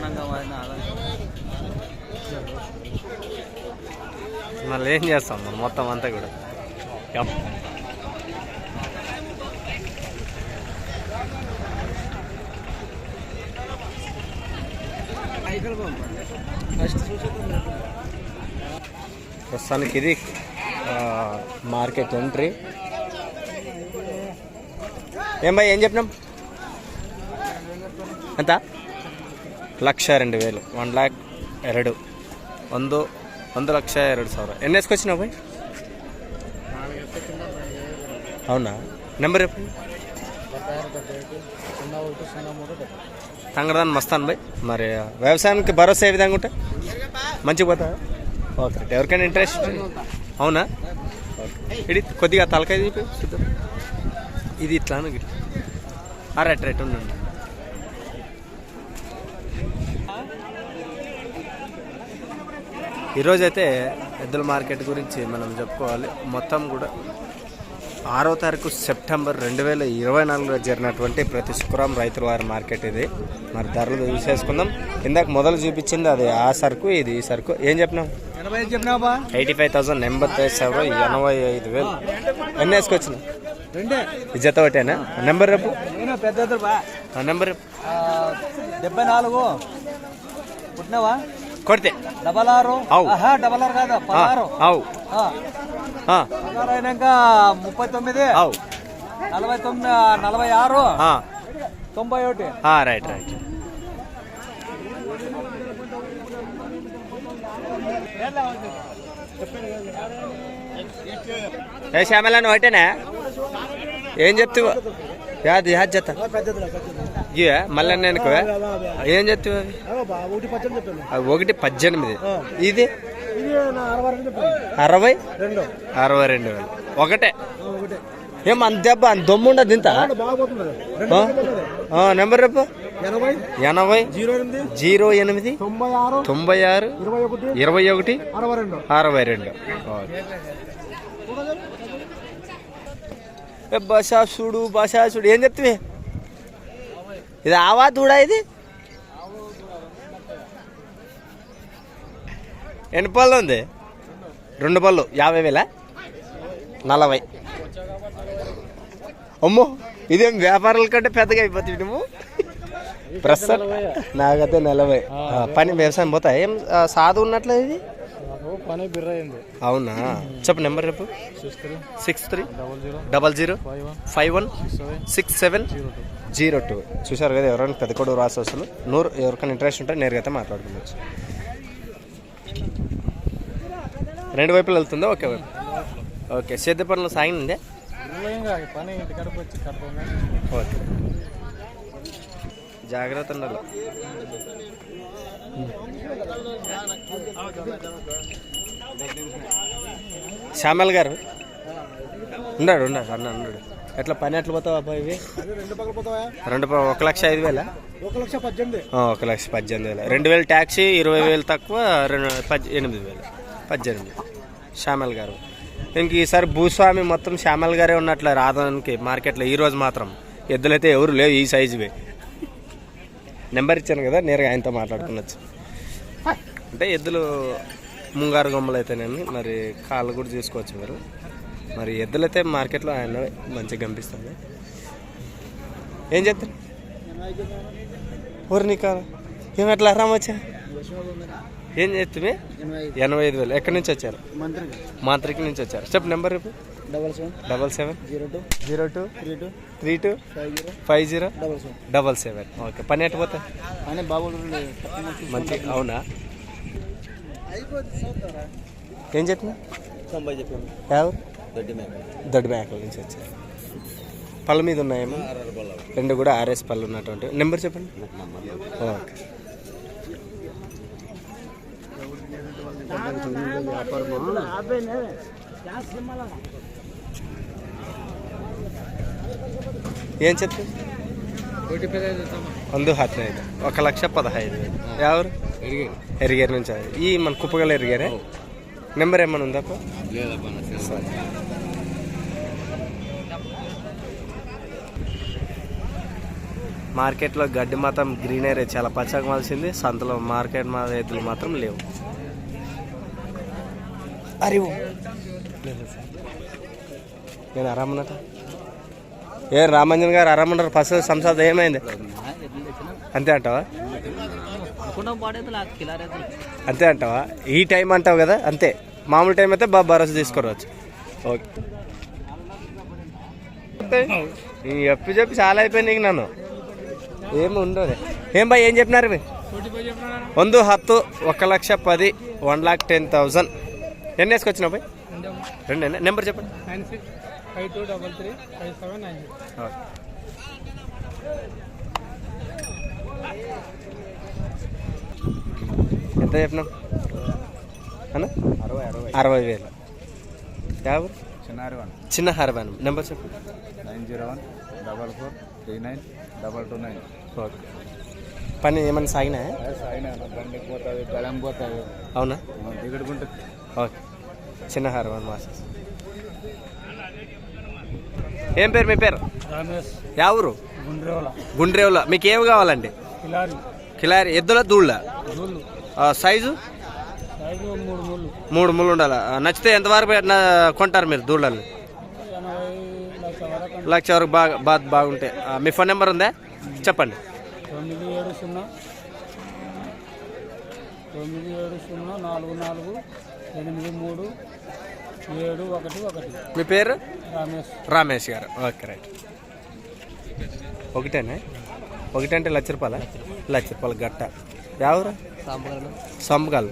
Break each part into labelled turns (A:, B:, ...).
A: దారుణంగా మారిన
B: మళ్ళీ ఏం చేస్తాం మనం? మొత్తం అంతా కూడా. ప్రస్తుతానికి ఇది మార్కెట్ ఎంట్రీ. ఏం భయ్ ఏం చెప్పినాం? ఎంత? ಲಕ್ಷ రెండు వేలు వన్ ಲ್ಯಾಕ್ ಎರಡು ಒಂದು ಒಂದು ಲಕ್ಷ ಎರಡು ಸಾವಿರ ಎಣ್ಣೆ వేసుకొచ్చినావు పోయి అవునా నెంబర్ చెప్పు
A: సున్నా ఒకటి సున్నా మూడు
B: తంగడాన్ని మస్తాను భయ్ మరి వ్యవసాయానికి భరోసా ఏ విధంగా ఉంటాయి మంచిగా పోతా ఓకే ఎవరికైనా ఇంట్రెస్ట్ అవునా ఓకే ఇది కొద్దిగా తలకాయ చూపి చూద్దాం ఇది ఇట్లా రైట్ రైట్ ఉండండి ఈరోజైతే ఎద్దుల మార్కెట్ గురించి మనం చెప్పుకోవాలి. మొత్తం కూడా ఆరో తారీఖు సెప్టెంబర్ రెండు వేల ఇరవై నాలుగులో జరిగినటువంటి ప్రతి శుక్రవారం రైతుల వారి మార్కెట్ ఇది. మరి ధరలు చూసేసుకుందాం. ఇందాక మొదలు చూపించింది అది ఆ సరుకు ఇది ఈ సరుకు. ఏం చెప్పినాం
A: ఎనభై
B: ఎయిటీ ఫైవ్ థౌసండ్ ఎంబై సెవెన్ ఎనభై ఐదు వేలు. ఎన్ని ఈ జత ఒకటేనా? నెంబర్ రేపు
A: పెద్ద
B: నెంబర్ రేపు
A: డెబ్బై నాలుగు. పుట్టినావా?
B: కొడితే.
A: డబల్ ఆరు డబల్ ఆరు కాదు పదహారు.
B: అవు.
A: పదహారు అయినాక ముప్పై తొమ్మిది.
B: అవు.
A: నలభై తొమ్మిది నలభై ఆరు. తొంభై ఒకటి.
B: Right right. ఏ శ్యామలా నువ్వు ఒకటేనా? ఏం చెప్తావు యాది యాది జత. ఇవే మళ్ళీ నేను ఏం చెప్తావు?
A: ఒకటి
B: పద్దెనిమిది ఇది?
A: అరవై
B: అరవై?
A: రెండు.
B: వేలు. ఒకటే? ఏం అంత దెబ్బ అంత దొమ్ము ఉండదు ఇంత నెంబర్ రేపు
A: ఎనభై జీరో ఎనిమిది తొంభై ఆరు ఇరవై ఒకటి అరవై రెండు.
B: బసాసుడు బసాసుడు ఏం చెప్తివి? ఇది ఆవా దూడా ఇది? ఎన్ని పళ్ళు ఉంది? రెండు పళ్ళు. యాభై వేల? నలభై. అమ్మో ఇదేం వ్యాపారాల కంటే పెద్దగా అయిపోతుంది నువ్వు? ప్రస్తుతం నాకైతే నలభై. పని వ్యవసాయం పోతా ఏం సాధు ఉన్నట్లే ఇది?
A: పని బిర్రైంది
B: అవునా? చెప్పు నెంబర్ రేపు
A: six three.
B: Double zero.
A: Five
B: one. Six
A: seven. Zero
B: two. చూశారు చూసారు కదా ఎవరైనా పెద్ద కూడా రాసి వస్తున్నారు. నూరు ఎవరికైనా ఇంట్రెస్ట్ ఉంటే నేరుగా అయితే మాట్లాడుకోవచ్చు. రెండు వైపులు వెళ్తుందా? ఓకే వైపు. ఓకే సేద్య పనులు సాగిందే ఓకే. జాగ్రత్త ఉండాలి. శ్యామల్ గారు? ఉన్నాడు ఉన్నాడు అన్న ఉన్నాడు. ఎట్లా పని ఎట్లా పోతావు అబ్బాయి ఇవి?
A: రెండు
B: ఒక లక్ష ఐదు వేలా?
A: ఒక లక్ష పద్దెనిమిది.
B: ఆ, ఒక లక్ష పద్దెనిమిది వేలు. రెండు వేలు ట్యాక్సీ ఇరవై వేలు తక్కువ రెండు పద్ ఎనిమిది వేలు. పద్దెనిమిది. శ్యామల్ గారు. ఇంక ఈసారి భూస్వామి మొత్తం శ్యామల్ గారే ఉన్నట్లు రాదానికి మార్కెట్లో ఈ రోజు మాత్రం ఎద్దులైతే ఎవరు లేవు ఈ సైజువి నెంబర్ ఇచ్చాను కదా నేరుగా ఆయనతో మాట్లాడుకునొచ్చు. అంటే ఎద్దులు ముంగారు గొమ్మలు అయితేనేమి మరి కాళ్ళు కూడా చూసుకోవచ్చు మీరు. మరి ఎద్దులైతే మార్కెట్లో ఆయన మంచిగా కనిపిస్తుంది. ఏం చెప్తారు ఊరు నీకు ఏమి ఎట్లా రామొచ్చా ఏం చేస్తుంది? ఎనభై ఐదు వేలు. ఎక్కడి నుంచి వచ్చారు?
A: మంత్రి
B: మాంత్రికి నుంచి వచ్చారు. చెప్పు నెంబర్ రేపు double seven.
A: Double seven.
B: Zero two.
A: Zero two.
B: Three two.
A: Three two.
B: Five zero.
A: Double seven.
B: Double seven. Okay. పని ఎట్టు పోతా
A: బాబు
B: మంచి అవునా? ఏం చెప్తున్నా
A: తొంభై చెప్పాను.
B: ఎవరు
A: దొడ్డి మేక
B: దొడ్డి మేకల నుంచి వచ్చారు పళ్ళ మీద ఉన్నాయేమో రెండు కూడా ఆర్ఎస్ పళ్ళు ఉన్నటువంటి నెంబర్ చెప్పండి ఓకే ఏం చెప్తే
A: ఒకటి పదహైదు
B: ಒಂದು ಹದಿನೈದು ఒక లక్ష పదహైదు వేలు ఎవరు ఎరిగేరు నుంచి ఈ మన కుప్పగల ఎరిగారే నెంబర్ ఏమైనా ఉందా మార్కెట్లో గడ్డి మాత్రం గ్రీనరీ చాలా పచ్చగా మలిసింది. సంతలో మార్కెట్ మా రైతులు మాత్రం లేవు. అరివు నేను ఆరామన్నట ఏ రామంజన్ గారు ఆరామన్నారు ఫస్ట్ సంసాద ఏమైంది? అంతే అంటావా? అంతే అంటావా? ఈ టైం అంటావు కదా అంతే. మామూలు టైం అయితే బాగా భరోసా తీసుకురావచ్చు. ఓకే. ఈ చెప్పి చెప్పి చాలా అయిపోయింది నీకు నన్ను. ఏమి ఉండదు. ఏం బాయ్ ఏం చెప్పినారు వందు వంద హత్తు ఒక లక్ష పది వన్ లాక్ టెన్ థౌసండ్ ఎన్ని వేసుకొచ్చిన బాయ్ రెండు నెంబర్ చెప్పండి. ఎంత చెప్పినాం అన్న?
A: అరవై అరవై
B: అరవై వేలు యాభై చిన్న హరవాన్. నెంబర్ చెప్పు.
A: Nine zero one double four three nine double two nine.
B: Okay. పని ఏమన్నా సాగినా అవునా?
A: దిగడుకుంటుంది
B: ఓకే. చిన్న హరవాన్ మాస్టర్స్. ఏం పేరు మీ పేరు? యా ఊరు?
C: గుండ్రేవల.
B: గుండ్రేవులో. మీకు ఏమి కావాలండి?
C: కిలారి.
B: కిలారి. ఎద్దుల దూళ్ళ. సైజు?
C: మూడు
B: ముళ్ళు. ఉండాలి? నచ్చితే ఎంతవరకు కొంటారు మీరు దూళ్ళని
C: లక్ష వరకు
B: బాగా బాగా బాగుంటాయి. మీ ఫోన్ నెంబర్ ఉందా? చెప్పండి.
C: తొమ్మిది ఏడు సున్నా. తొమ్మిది ఏడు సున్నా నాలుగు నాలుగు ఎనిమిది మూడు ఏడు ఒకటి ఒకటి.
B: మీ పేరు?
C: రమేష్.
B: రమేష్ గారు. Okay right. ఒకటేనా? ఒకటంటే లక్ష రూపాయల? లక్ష రూపాయల గట్ట. ఎవరు? సంబగాలు.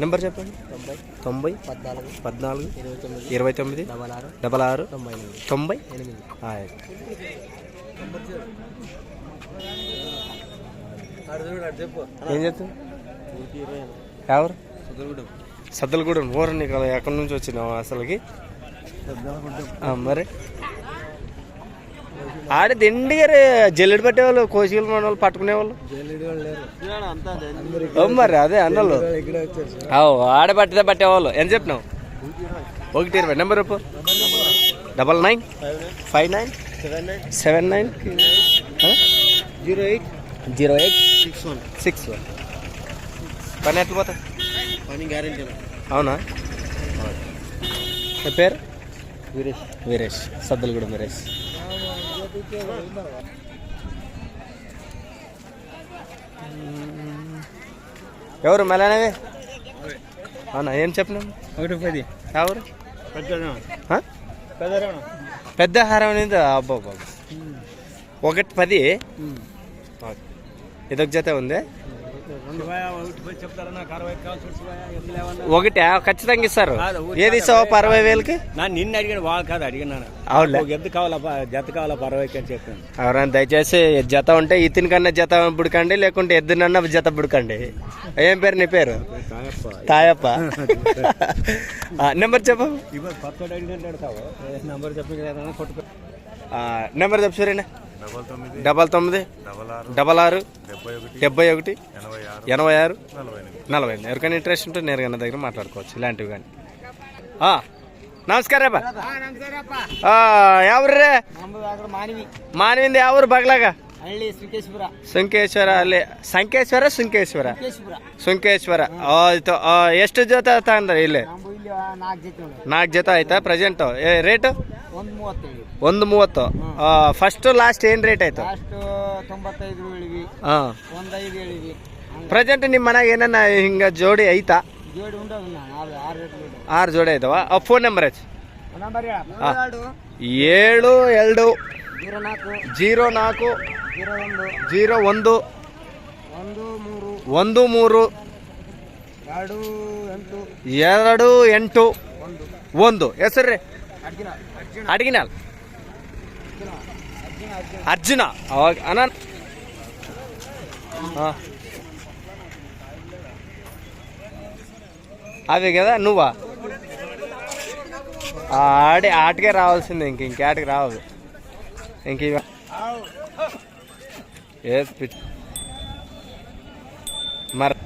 B: నెంబర్ చెప్పండి.
A: తొంభై
B: తొంభై
A: పద్నాలుగు
B: పద్నాలుగు
A: ఇరవై తొమ్మిది
B: ఇరవై తొమ్మిది
A: డబల్ ఆరు
B: డబల్ ఆరు
A: తొంభై
B: ఏం చెప్తుంది ఎవరు? సద్దలగూడెం. ఊరు నీకు అలా ఎక్కడి నుంచి వచ్చినావు అసలుకి? మరి? ఆడి దిండిగారు జల్లెడు పట్టేవాళ్ళు కోసికలు మన వాళ్ళు పట్టుకునేవాళ్ళు మరి అదే అన్నలు. ఆడ పట్టితే పట్టేవాళ్ళు. ఎంత చెప్పినావు? ఒకటి ఇరవై. నెంబర్ చెప్పు. Double nine.
A: Five nine.
B: Seven nine.
A: Zero eight.
B: Zero eight.
A: Six one.
B: Six one. పని ఎట్లా పోతా
A: పని గ్యారెంటీ
B: అవునా? పేరు?
A: వీరేష్.
B: వీరేష్. సద్దలగూడ వీరేష్. ఎవరు మళ్ళీ అవునా ఏం చెప్పినాం
A: ఒకటి పది.
B: ఎవరు?
A: పెద్ద? పెద్ద
B: హారం అనేది అబ్బా బాబు ఒకటి పది. ఇదొక జత ఉంది? ఒకటి ఖచ్చితంగా ఇస్తారు. ఏది ఇస్తావు అరవై వేలకి?
A: నా నిన్ను అడిగాను వాళ్ళు కాదు అడిగినాను
B: అవునులే.
A: ఒక ఎద్దు కావాలా జత కావాలా అరవైకి అని చెప్పాను.
B: ఎవరైనా దయచేసి జత ఉంటే ఇతని కన్నా జత బుడకండి లేకుంటే ఎద్దునన్నా జత బుడకండి. ఏం పేరు నీ పేరు? తాయప్ప. నెంబర్ చెప్పు.
A: నంబర్ చెప్పి
B: నెంబర్ చెప్పు సరేనా?
D: డబల్ తొమ్మిది
B: డబల్
D: ఆరు డెబ్బై ఒకటి ఎనభై ఆరు నలభై ఎనిమిది.
B: ఎవరికైనా ఇంట్రెస్ట్ ఉంటే నేరుగా నా దగ్గర మాట్లాడుకోవచ్చు. ఇలాంటివి కానీ. ఆ, నమస్కారం ఎవరు
A: మానవి.
B: మానవింది ఎవరు? బగలాగా?
A: ಹಳ್ಳಿ
B: ಸುಂಕೇಶ್ವರ ಅಲ್ಲಿ ಸಂಕೇಶ್ವರ ಸುಂಕೇಶ್ವರ ಸುಂಕೇಶ್ವರ ಆಯ್ತು ಆ, ಎಷ್ಟು ಜೊತೆ ಇಲ್ಲಿ?
A: ನಮ್ದು ಇಲ್ಲಿ ನಾಲ್ಕು ಜೊತೆ ಉಂಟು.
B: ನಾಲ್ಕು ಜೊತೆ ಆಯ್ತಾ? ಪ್ರೆಸೆಂಟ್ ರೇಟು
A: ಒಂದು ಮೂವತ್ತೈದು.
B: ಒಂದು ಮೂವತ್ತು. ಫಸ್ಟ್ ಲಾಸ್ಟ್ ಏನು ರೇಟ್ ಆಯ್ತು?
A: ಲಾಸ್ಟ್ ತೊಂಬತ್ತೈದು ಹೇಳಿವಿ
B: ಹಾಂ.
A: ಒಂದು ಐದು ಹೇಳಿವಿ
B: ಪ್ರೆಸೆಂಟ್ ನಿಮ್ಮ ಮನೆಗೆ ಏನನ್ನ ಹಿಂಗೆ ಜೋಡಿ ಐತಾ?
A: ಜೋಡಿ ಆರು ಆರು ರೇಟ್
B: ಆರು ಜೋಡಿ ಐತವ ಫೋನ್ ನಂಬರ್ ಹಾ. ಏಳು ಎರಡು
A: ಜೀರೋ ನಾಲ್ಕು.
B: ಜೀರೋ ನಾಲ್ಕು
A: ಜೀರೋ ಒಂದು
B: ಜೀರೋ ಒಂದು
A: ಒಂದು ಮೂರು
B: ಒಂದು ಮೂರು
A: ಎರಡು ಎಂಟು
B: ಎರಡು ಎಂಟು
A: ಒಂದು
B: ಒಂದು ಹೆಸರು ರೀ
A: ಅರ್ಜುನ ಅರ್ಜುನ
B: ಅಡಿಗಿನಾಲ್
A: ಅರ್ಜುನ ಅರ್ಜುನ
B: అర్జున ఓకే. అన్న ఆ. అవి కదా నువ్వా ఆ, ఆడి ఆటకే రావాల్సిందే ఇంక ఇంకేటికి రావు ఇంక ఏ పిచ్ మరి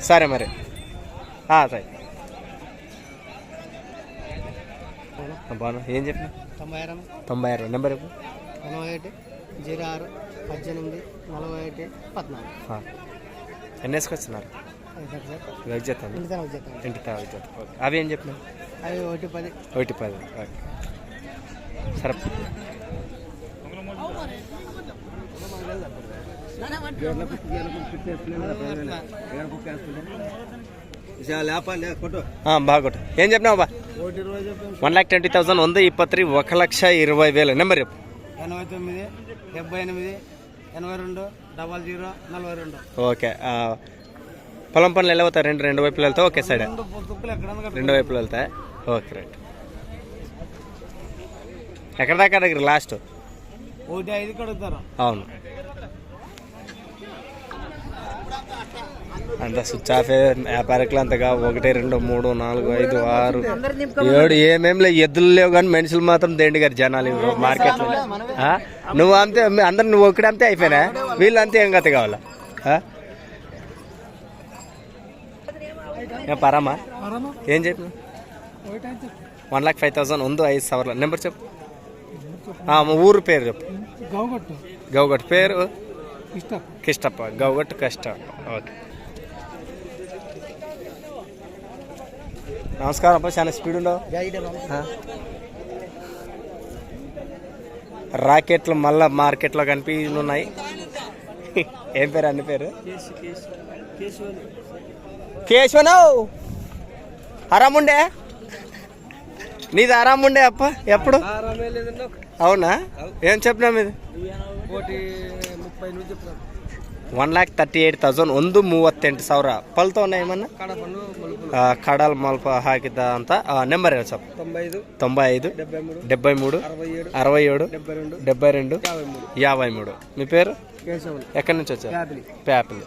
B: సరే మరి. సరే. బాను ఏం చెప్పిన?
A: తొంభై ఆరు
B: తొంభై ఆరు నెంబర్
C: ఎనభై ఒకటి జీరో ఆరు పద్దెనిమిది నలభై ఒకటి పద్నాలుగు.
B: ఎన్ని వేసుకొచ్చినారు వెజ్ చేస్తాను ఇంటి ఓకే. అవి ఏం చెప్పినా
C: అవి ఒకటి పది.
B: ఒకటి పది. ఓకే. సరే. ఆ, బాగుంటు ఏం చెప్పినావు బా? వన్ ల్యాక్ ట్వంటీ థౌసండ్ వంద ఇప్పత్రి ఒక లక్ష ఇరవై వేలు. నెంబర్ చెప్పు.
C: ఎనభై తొమ్మిది డెబ్బై ఎనిమిది ఎనభై రెండు డబల్ జీరో నలభై రెండు.
B: ఓకే పొలం పనులు ఎలా అవుతాయి రెండు రెండు వైపులు వెళ్తావు? ఓకే సైడ్
C: రెండు
B: వైపులు వెళ్తాయి? Okay right. ఎక్కడ దాకా దగ్గర? లాస్ట్?
C: ఒకటి ఐదు కడుగుతారు
B: అవును. అంత స్విచ్ ఆఫ్ వ్యాపారికులు అంతగా ఒకటి రెండు మూడు నాలుగు ఐదు ఆరు ఏడు ఏమేం లేవు ఎద్దులు లేవు కానీ మనుషులు మాత్రం దేండి గారు జనాలు ఇవ్వరు మార్కెట్లో? నువ్వు అంతే అందరు నువ్వు ఒకటి అంతే అయిపోయినా? వీళ్ళు అంతే ఏం గత కావాలా? పరామా? ఏం చెప్పిన వన్ లాక్ ఫైవ్ థౌసండ్ ఉంది ఐదు సవర్ల. నెంబర్ చెప్పు. ఆ, మా ఊరు పేరు చెప్పు.
C: గౌగట్టు.
B: గౌగట్ పేరు? కిష్టప్ప. గౌగట్ కష్ట ఓకే. నమస్కారం అప్ప చాలా స్పీడ్ ఉండవు? రాకెట్లు మళ్ళా మార్కెట్లో కనిపిస్తున్నాయి ఏం పేరు అన్ని పేరు? కేశవనవ్ ఆరాముండే నీది ఆరాముండే అప్ప ఎప్పుడు? అవునా? ఏం చెప్పినా మీది?
C: ముప్పై
B: one lakh thirty eight thousand ಒಂದು ಮೂವತ್ತೆಂಟು ಸಾವಿರ ಪಲ್ತವನ್ನ ಏಮನ್ನ
C: కడపను మలుపులు
B: ಆ, ಕಡಲ್ ಮಲ್ಪ ಹಾಕಿದ್ದ ಅಂತ నెంబర్ ಹೇಳಿ ಸ್ವಲ್ಪ
C: తొంభై ఐదు
B: తొంభై ఐదు
C: డెబ్బై మూడు
B: డెబ్బై మూడు
C: అరవై ఏడు
B: అరవై ఏడు
C: డెబ్బై రెండు
B: డెబ్బై రెండు
C: యాభై మూడు
B: యాభై మూడు మీ పేరు
C: కేశవులు
B: ఎక్కడి నుంచి వచ్చారు
C: యాపిలి
B: ప్యాపిల్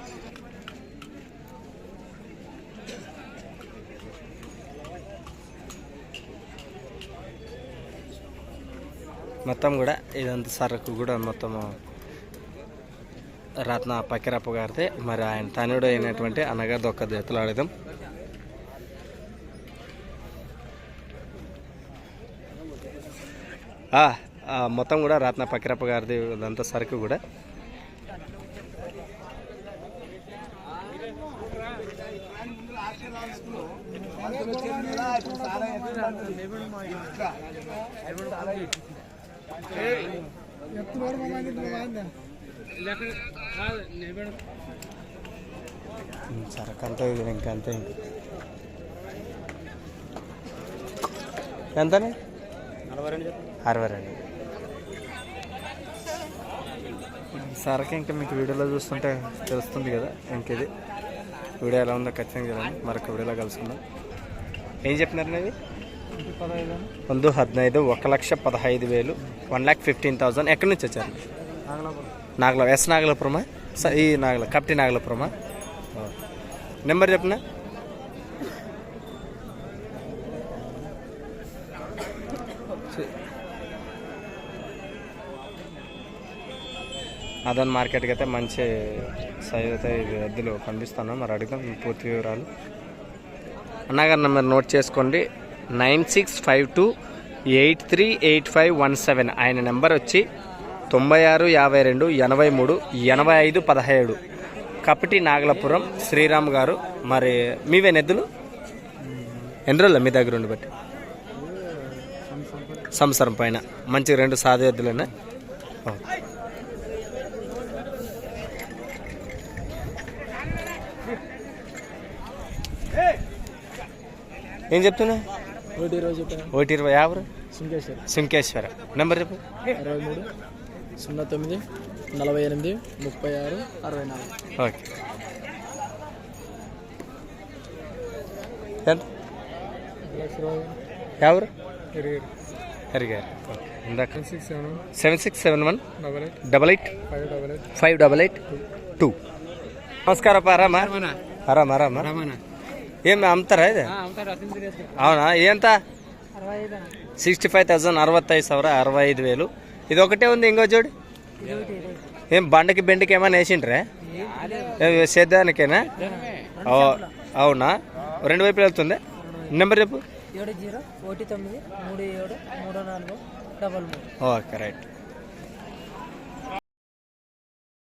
B: మొత్తం కూడా ఇదంతా సరుకు కూడా మొత్తం రత్న పక్కిరప్ప గారితే మరి ఆయన తనుడు అయినటువంటి అన్నగారిది ఒక్క జతలు ఆడదాం మొత్తం కూడా రత్న పక్కిరప్ప గారిది అంతా సరుకు కూడా. ఉమ్, సరకంతా ఇంకా అంతే. అరవై రెండు. సరకు ఇంకా మీకు వీడియోలో చూస్తుంటే తెలుస్తుంది కదా ఇంకేది వీడియో ఎలా ఉందో ఖచ్చితంగా చూడండి. మరొక వీడియోలో కలుసుకుందాం. ఏం చెప్పినారు ఇది ముందు హద్నైదు ఒక లక్ష పదహైదు వేలు వన్ ల్యాక్ ఫిఫ్టీన్ థౌసండ్. ఎక్కడి నుంచి వచ్చారు? నాగల ఎస్ నాగలపురమా? ఈ నాగల కప్టి నాగలపురమా? నెంబర్ చెప్పనా? అదన్ మార్కెట్కి అయితే మంచి సైజ్ అయితే ఇది ఎద్దులు కనిపిస్తున్నాయి మరి అడుగుతాం పూర్తి వివరాలు. అన్నగారు నెంబర్ నోట్ చేసుకోండి. Nine six five two eight three eight five one seven. ఆయన నెంబర్ వచ్చి తొంభై ఆరు యాభై రెండు ఎనభై మూడు ఎనభై ఐదు పదహేడు. కపటి నాగలపురం శ్రీరామ్ గారు. మరి మీవే నెద్దులు? ఎన్ని రోజులు మీ దగ్గర ఉండి బట్టి? సంవత్సరం పైన. మంచి రెండు ఎద్దులేనా ఓకే. ఏం చెప్తున్నా
C: ఒకటి ఇరవై
B: యాభై
C: సింకేశ్వర్
B: సింకేశ్వర నెంబర్ చెప్పు.
C: సున్నా తొమ్మిది నలభై ఎనిమిది ముప్పై ఆరు అరవై నాలుగు.
B: ఎవరు? ఎరిగారు. ఇందాక.
C: Seven six
B: seven one
C: double eight five
B: double eight two. నమస్కారం అప్ప ఆరామా ఆరామ్ ఆరామ్ ఏమి అమ్ముతారా ఇది? అవునా?
C: ఏంత
B: సిక్స్టీ ఫైవ్ థౌసండ్ అరవై ఐదు సవరా అరవై ఐదు వేలు. ఇది ఒకటే ఉంది ఇంకో చూడు. ఏం బండకి బెండకి ఏమైనా వేసిండ్రే? సేద్యానికేనా? అవునా? రెండు వైపులు వెళ్తుంది? నెంబర్ చెప్పు.
C: ఏడు జీరో ఒకటి తొమ్మిది మూడు ఏడు మూడు నాలుగు డబల్ మూడు.
B: Okay right.